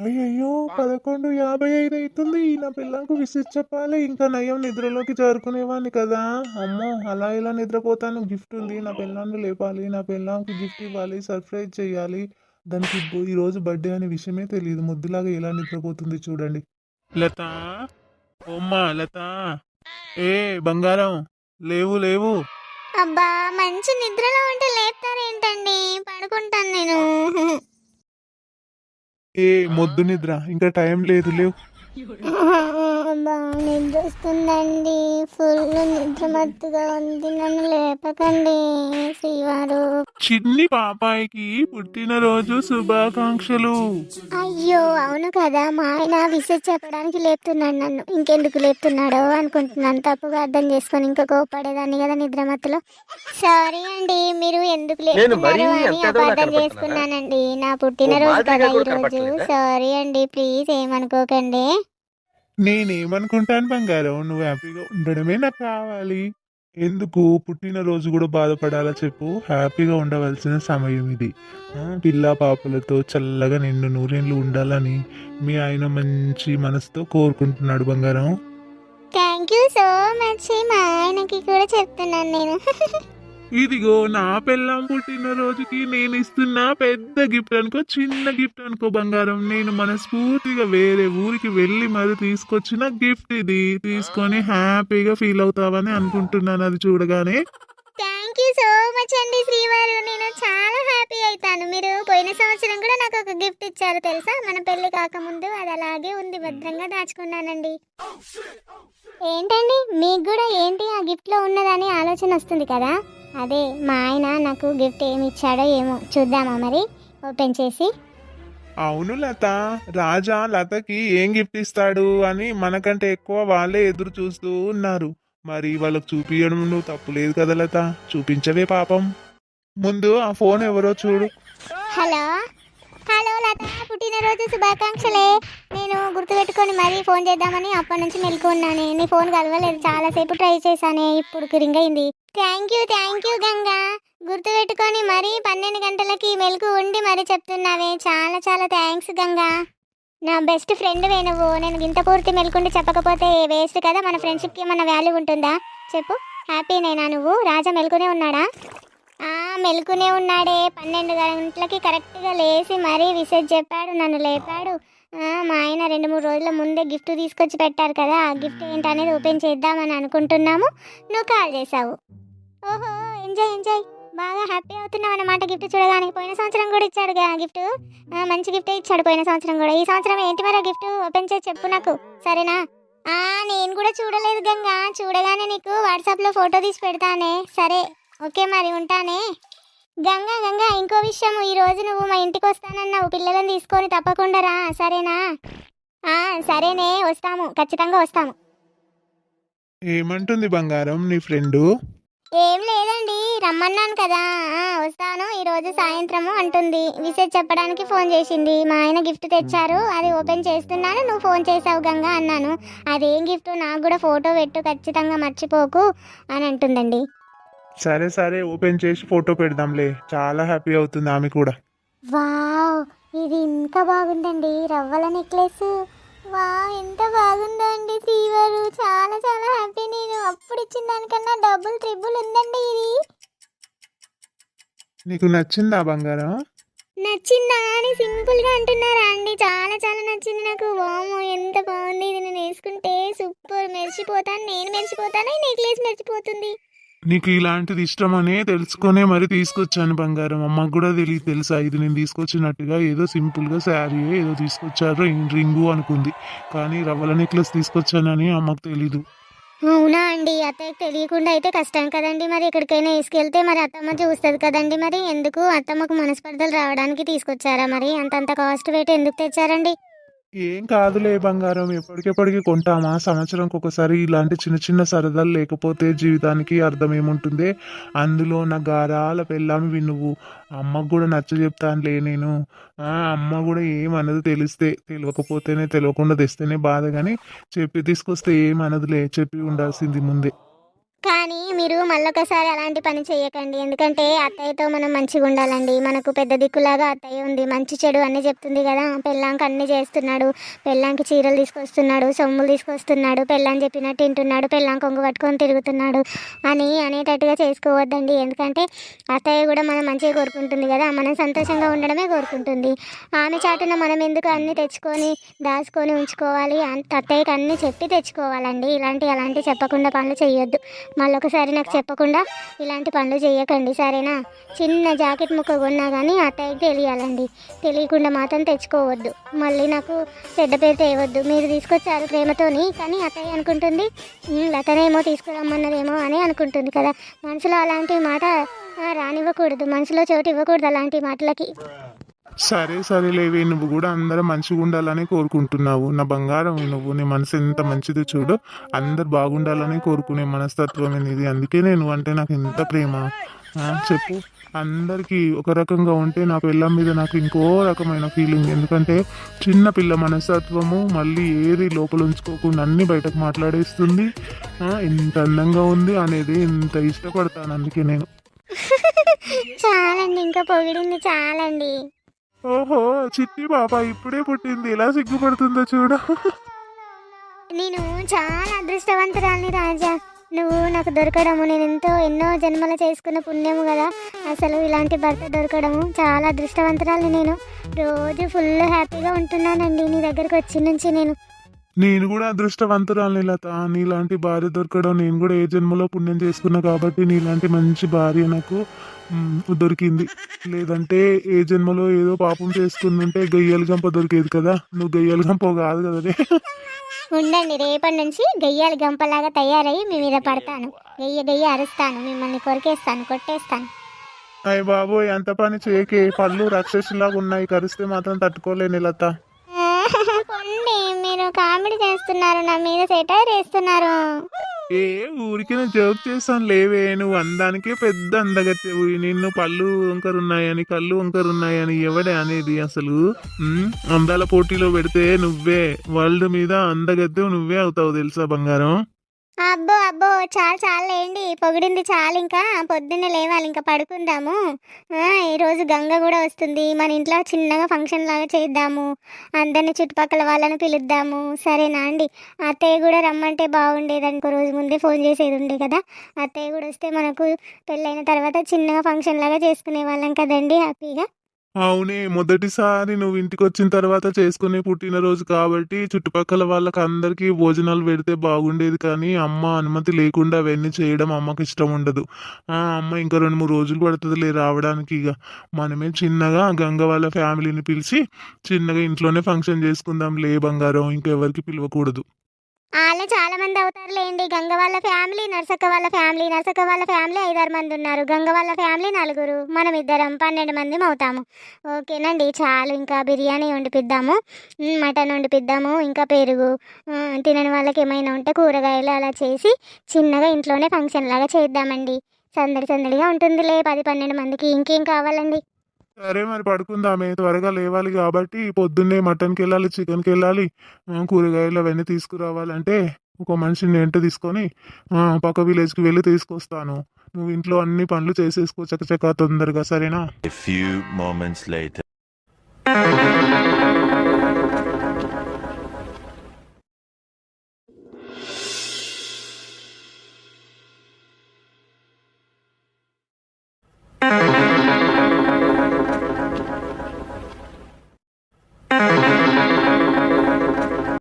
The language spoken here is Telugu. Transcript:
అయ్యయ్యో పదకొండు యాభై ఐదు అవుతుంది. నా పిల్లకు విసిట్ చెప్పాలి. ఇంకా నయం నిద్రలోకి జారుకునేవాడిని కదా. అమ్మో అలా ఇలా నిద్రపోతాను? గిఫ్ట్ ఉంది. నా పిల్లాన్ని లేపాలి. నా పిల్లానికి గిఫ్ట్ ఇవ్వాలి. సర్ప్రైజ్ చేయాలి దానికి ఇప్పు- ఈ రోజు బర్త్డే అనే విషయమే తెలియదు ముద్దులాగా ఎలా నిద్రపోతుంది చూడండి. లత? ఓమ్మా లత? ఏ బంగారం? లేవు లేవు. అబ్బా మంచి నిద్రలో ఉంటే లేపుతారేంటండి? పడుకుంటాను నేను. ఏ మొద్దు నిద్ర. ఇంకా టైం లేదు లేవు. అబ్బా నిద్ర వస్తుందండి ఫుల్ నిద్ర మత్తుగా ఉంది. నన్ను లేపకండి శ్రీవారు. చిన్ని పాపాయికి పుట్టినరోజు శుభాకాంక్షలు. అయ్యో అవును కదా. మా ఆయన విషయం చెప్పడానికి లేపుతున్నాడు నన్ను. ఇంకెందుకు లేపుతున్నాడో అనుకుంటున్నాను. తప్పుగా అర్థం చేసుకొని ఇంకా కోపడేదాన్ని కదా నిద్ర మత్తులో సారీ అండి మీరు ఎందుకు లేపుతున్నారో అని అపార్థం? చేసుకున్నానండి నా పుట్టినరోజు కదా ఈరోజు? సారీ అండి ప్లీజ్ ఏమనుకోకండి. నేనేమనుకుంటాను బంగారం? నువ్వు హ్యాపీగా ఉండడమే నాకు కావాలి. ఎందుకు? పుట్టినరోజు కూడా బాధపడాలా చెప్పు. హ్యాపీగా ఉండవలసిన సమయం ఇది. పిల్ల పాపలతో చల్లగా నిండు నూరేళ్ళు ఉండాలని మీ ఆయన మంచి మనసుతో కోరుకుంటున్నాడు బంగారం. థ్యాంక్ యూ సో మచ్ మా ఆయనకి కూడా చెప్తున్నాను నేను. ఇదిగో నా పిల్లం పుట్టినరోజుకి నేను ఇస్తున్న పెద్ద గిఫ్ట్ అనుకో చిన్న గిఫ్ట్ అనుకో బంగారం. నేను మనస్ఫూర్తిగా వేరే ఊరికి వెళ్ళి మరి తీసుకొచ్చిన గిఫ్ట్ ఇది. తీసుకొని హ్యాపీగా ఫీల్ అవుతావని అనుకుంటున్నాను అది చూడగానే. థ్యాంక్ యూ సో మచ్ అండి శ్రీవారు. నేను చాలా హ్యాపీ అవుతాను. మీరు పోయిన సంవత్సరం కూడా నాకు ఒక గిఫ్ట్ ఇచ్చారు తెలుసా? మన పెళ్ళి కాకముందు అది అలాగే ఉంది భద్రంగా దాచుకున్నానండి. ఏంటండి? మీకు కూడా ఏంటి ఆ గిఫ్ట్లో ఉన్నదని ఆలోచన వస్తుంది కదా? అదే మా ఆయన నాకు గిఫ్ట్ ఏమి ఇచ్చాడో ఏమో చూద్దామా మరి? ఓపెన్ చేసి. అవును లత రాజా లతకి ఏం గిఫ్ట్ ఇస్తాడు అని మనకంటే ఎక్కువ వాళ్ళే ఎదురు చూస్తూ ఉన్నారు. మరి వాళ్ళకు చూపించడం నువ్వు తప్పు లేదు కదా లత చూపించవే పాపం. ముందు ఆ ఫోన్ ఎవరో చూడు. హలో? హలో లత పుట్టినరోజు శుభాకాంక్షలే. నేను గుర్తుపెట్టుకొని మరీ ఫోన్ చేద్దామని అప్పటి నుంచి మెలుకున్నానే నీ ఫోన్ కలవలేదు చాలాసేపు ట్రై చేశానే. ఇప్పుడు రింగ్ అయింది thank you thank you Ganga. గుర్తుపెట్టుకొని మరీ పన్నెండు గంటలకి మెలకు ఉండి మరీ చెప్తున్నావే. చాలా చాలా థ్యాంక్స్ గంగా. నా బెస్ట్ ఫ్రెండ్ నువ్వు. నేను ఇంత పూర్తి మెలుకుండి చెప్పకపోతే వేస్ట్ కదా? మన ఫ్రెండ్షిప్కి ఏమన్నా వాల్యూ ఉంటుందా? చెప్పు. హ్యాపీనేనా నువ్వు? రాజా మెలుకునే ఉన్నాడా? మెలుకునే ఉన్నాడే. పన్నెండు గంటలకి కరెక్ట్గా లేచి మరీ విసేజ్ చెప్పాడు. నన్ను లేపాడు. మా ఆయన రెండు మూడు రోజుల ముందే గిఫ్ట్ తీసుకొచ్చి పెట్టారు కదా. ఆ గిఫ్ట్ ఏంటనేది ఓపెన్ చేద్దామని అనుకుంటున్నాము. నువ్వు కాల్ చేసావు ఓహో ఎంజాయ్ ఎంజాయ్ బాగా హ్యాపీ అవుతున్నావు అన్నమాట గిఫ్ట్ చూడగానే పోయిన సంవత్సరం కూడా ఇచ్చాడు గిఫ్ట్ మంచి గిఫ్ట్ ఇచ్చాడు పోయిన సంవత్సరం కూడా. ఈ సంవత్సరం ఏంటి మరో గిఫ్ట్ ఓపెన్ చేసి చెప్పు నాకు. సరేనా? ఆ నేను కూడా చూడలేదు గంగా. చూడగానే నీకు వాట్సాప్లో ఫోటో తీసి పెడతానే. సరే ఓకే మరి ఉంటానే. గంగా గంగా ఇంకో విషయం ఈ రోజు నువ్వు మా ఇంటికి వస్తానన్నావు. పిల్లలను తీసుకొని తప్పకుండా రా. సరేనా? ఆ సరేనే వస్తాము. ఖచ్చితంగా వస్తాము. ఏమంటుంది బంగారం నీ ఫ్రెండు? ఏం లేదండి రమ్మన్నాను కదా. వస్తాను. ఈ రోజు సాయంత్రము అంటుంది. విషయం చెప్పడానికి ఫోన్ చేసింది. మా ఆయన గిఫ్ట్ తెచ్చారు. అది ఓపెన్ చేస్తున్నాను. నువ్వు ఫోన్ చేసావు గంగా అన్నాను. అదేం గిఫ్ట్? నాకు కూడా ఫోటో పెట్టు. ఖచ్చితంగా మర్చిపోకు అని అంటుందండి. సరే సరే. ఓపెన్ చేసి ఫోటో పెడదాంలే. చాలా హ్యాపీ అవుతుంది ఆమె కూడా. వావ్! ఇది ఇంకా బాగుందండి. రవ్వల నెక్లెస్. వా ఎంత బాగుందో అండి శ్రీవారు చాలా చాలా హ్యాపీ నేను. అప్పుడు ఇచ్చిన దానికన్నా డబుల్ ట్రిపుల్ ఉందండి ఇది. నీకు నచ్చిందా బంగారం? నచ్చిందా అని సింపుల్గా అంటున్నారా అండి. చాలా చాలా నచ్చింది నాకు. వామో ఎంత బాగుంది ఇది. నేను వేసుకుంటే సూపర్. మెరిసిపోతాను. నేను మెరిసిపోతాను. ఈ నెక్లెస్ మెరిసిపోతుంది. నీకు ఇలాంటిది ఇష్టమనే తెలుసుకునే మరి తీసుకొచ్చాను బంగారం. అమ్మకు కూడా తెలియదు తెలుసా? ఇది నేను తీసుకొచ్చినట్టుగా ఏదో సింపుల్గా శారీ ఏదో తీసుకొచ్చారు రింగు అనుకుంది. కానీ రవ్వల నెక్లెస్ తీసుకొచ్చానని అమ్మకు తెలీదు. అవునా అండి? అత్తయ్యకి తెలియకుండా అయితే కష్టం కదండి మరి. ఎక్కడికైనా వేసుకెళ్తే మరి అత్తమ్మ చూస్తుంది కదండి మరి. ఎందుకు? అత్తమ్మకు మనస్పర్ధలు రావడానికి తీసుకొచ్చారా మరి? అంతంత కాస్ట్ పెట్టి ఎందుకు తెచ్చారండి? ఏం కాదులే బంగారం ఎప్పటికెప్పటికి కొంటామా? సంవత్సరంకి ఒకసారి ఇలాంటి చిన్న చిన్న సరదాలు లేకపోతే జీవితానికి అర్థం ఏముంటుంది అందులో నా గారాల పెళ్ళామి వినువు. అమ్మకు కూడా నచ్చ చెప్తానులే నేను అమ్మ కూడా ఏమనదు తెలిస్తే తెలియకపోతేనే తెలియకుండా తెస్తేనే బాధ కానీ చెప్పి తీసుకొస్తే ఏమనదులే చెప్పి ఉండాల్సింది ముందే. కానీ మీరు మళ్ళొకసారి అలాంటి పని చేయకండి. ఎందుకంటే అత్తయ్యతో మనం మంచిగా ఉండాలండి. మనకు పెద్ద దిక్కులాగా అత్తయ్య ఉంది. మంచి చెడు అన్నీ చెప్తుంది కదా. పెళ్ళాంకి అన్నీ చేస్తున్నాడు. పెళ్ళాంకి చీరలు తీసుకొస్తున్నాడు. సొమ్ములు తీసుకొస్తున్నాడు. పెళ్ళాం చెప్పినట్టు తింటున్నాడు. పెళ్ళాం కొంగు పట్టుకొని తిరుగుతున్నాడు అని అనేటట్టుగా చేసుకోవద్దండి. ఎందుకంటే అత్తయ్య కూడా మనం మంచిగా కోరుకుంటుంది కదా. మనం సంతోషంగా ఉండడమే కోరుకుంటుంది. ఆమె చాటున మనం ఎందుకు అన్నీ తెచ్చుకొని దాచుకొని ఉంచుకోవాలి? అత్తయ్యకి అన్నీ చెప్పి తెచ్చుకోవాలండి. ఇలాంటి అలాంటి చెప్పకుండా పనులు చేయొద్దు. మళ్ళొకసారి నాకు చెప్పకుండా ఇలాంటి పనులు చేయకండి సరేనా? చిన్న జాకెట్ ముక్క కొన్నా కానీ అత్తయ్యకి తెలియాలండి. తెలియకుండా మాత్రం తెచ్చుకోవద్దు. మళ్ళీ నాకు చెడ్డ పేరు తేవద్దు. మీరు తీసుకొచ్చారు ప్రేమతోని కానీ అత్తయ్య అనుకుంటుంది లతనేమో తీసుకురమ్మన్నదేమో అని అనుకుంటుంది కదా. మనసులో అలాంటి మాట రానివ్వకూడదు. మనసులో చోటు ఇవ్వకూడదు అలాంటి మాటలకి. సరే సరే లేవే నువ్వు కూడా అందరూ మంచిగా ఉండాలని కోరుకుంటున్నావు. నా బంగారం నువ్వు నీ మనసు ఎంత మంచిది చూడు. అందరు బాగుండాలని కోరుకునే మనస్తత్వం ఇది అందుకే నేను అంటే నాకు ఎంత ప్రేమ. చెప్పు. అందరికీ ఒక రకంగా ఉంటే నా పిల్ల మీద నాకు ఇంకో రకమైన ఫీలింగ్ ఎందుకంటే చిన్న పిల్ల మనస్తత్వము మళ్ళీ ఏది లోపల ఉంచుకోకుండా అన్ని బయటకు మాట్లాడేస్తుంది. ఎంత అందంగా ఉంది అనేది ఎంత ఇష్టపడతాను అందుకే నేను. చాలండి ఇంకా పొగిడింది చాలండి. ఓహో చిట్టి పాప ఇప్పుడే పుట్టింది. ఎలా సిగ్గుపడుతుందో చూడు. నేను చాలా అదృష్టవంతురాలిని రాజా. నువ్వు నాకు దొరకడము నేను ఎంతో ఎన్నో జన్మల చేసుకున్న పుణ్యము కదా. అసలు ఇలాంటి భర్త దొరకడము చాలా అదృష్టవంతురాలిని నేను. రోజు ఫుల్ హ్యాపీగా ఉంటున్నానండి నీ దగ్గరకు వచ్చి నుంచి నేను. నేను కూడా అదృష్టవంతురాలని లత. నీలాంటి భార్య దొరకడం నేను కూడా ఏ జన్మలో పుణ్యం చేసుకున్నా కాబట్టి నీలాంటి మంచి భార్య నాకు దొరికింది. లేదంటే ఏ జన్మలో ఏదో పాపం చేసుకుంటుంటే గయ్యాల గంప దొరికేది కదా. నువ్వు గయ్యాల గంప కాదు కదనే ఉండండి రేపటి నుంచి గయ్యాలి గంపలాగా తయారయ్యి మీ మీద పడతాను. గయ్య గయ్య అరుస్తాను మిమ్మల్ని కొరికేస్తాను కొట్టేస్తాను. అయ్య బాబోయ్ అంత పని చేయకే పళ్ళు రాక్షసులాగా ఉన్నాయి. కరిస్తే మాత్రం తట్టుకోలేని లత. మీరు కామెడీ చేస్తున్నారు నా మీద సెటైర్ వేస్తున్నారు. ఏ ఊరికి నేను జోక్ చేస్తాను లేవే. నువ్వు అందానికే పెద్ద అందగత్తెవు. నిన్ను పళ్ళు వంకరున్నాయని కళ్ళు వంకరున్నాయని ఎవడే అనేది అసలు? అందాల పోటీలో పెడితే నువ్వే. వరల్డ్ మీద అందగత్తెవు నువ్వే అవుతావు తెలుసా బంగారం? అబ్బో అబ్బో చాలు చాలండి పొగిడింది చాలు ఇంకా. పొద్దున్నే లేవాలి ఇంకా పడుకుందాము. ఈరోజు గంగ కూడా వస్తుంది. మన ఇంట్లో చిన్నగా ఫంక్షన్ లాగా చేద్దాము. అందరిని చుట్టుపక్కల వాళ్ళని పిలుద్దాము. సరేనా అండి? అత్తయ్య కూడా రమ్మంటే బాగుండేది అనుకో రోజు ముందే ఫోన్ చేసేది ఉండే కదా. అత్తయ్య కూడా వస్తే మనకు పెళ్ళైన తర్వాత చిన్నగా ఫంక్షన్ లాగా చేసుకునే వాళ్ళం కదండి హ్యాపీగా. అవునే మొదటిసారి నువ్వు ఇంటికి వచ్చిన తర్వాత చేసుకునే పుట్టినరోజు కాబట్టి చుట్టుపక్కల వాళ్ళకి అందరికీ భోజనాలు పెడితే బాగుండేది కానీ అమ్మ అనుమతి లేకుండా అవన్నీ చేయడం అమ్మకి ఇష్టం ఉండదు. ఆ అమ్మ ఇంకా రెండు మూడు రోజులు పడుతుందిలే రావడానికి ఇక మనమే చిన్నగా గంగ వాళ్ళ ఫ్యామిలీని పిలిచి చిన్నగా ఇంట్లోనే ఫంక్షన్ చేసుకుందాం లే బంగారం ఇంకెవరికి పిలవకూడదు. వాళ్ళు చాలా మంది అవుతారులేండి. గంగ వాళ్ళ ఫ్యామిలీ నర్సక్క వాళ్ళ ఫ్యామిలీ నర్సక్క వాళ్ళ ఫ్యామిలీ ఐదారు మంది ఉన్నారు. గంగ వాళ్ళ ఫ్యామిలీ నలుగురు. మనం ఇద్దరం పన్నెండు మంది అవుతాము ఓకేనండి చాలు. ఇంకా బిర్యానీ వండిపిద్దాము. మటన్ వండిపిద్దాము. ఇంకా పెరుగు. తినని వాళ్ళకి ఏమైనా ఉంటే కూరగాయలు అలా చేసి చిన్నగా ఇంట్లోనే ఫంక్షన్ లాగా చేద్దామండి. సందడి సందడిగా ఉంటుందిలే. పది పన్నెండు మందికి ఇంకేం కావాలండి? సరే మరి పడుకుందామే త్వరగా లేవాలి కాబట్టి పొద్దున్నే మటన్కి వెళ్ళాలి చికెన్కి వెళ్ళాలి కూరగాయలు అవన్నీ తీసుకురావాలంటే ఒక మనిషిని వెంట తీసుకొని పక్క విలేజ్కి వెళ్ళి తీసుకొస్తాను. నువ్వు ఇంట్లో అన్ని పనులు చేసేసుకో చకచకా తొందరగా సరేనా?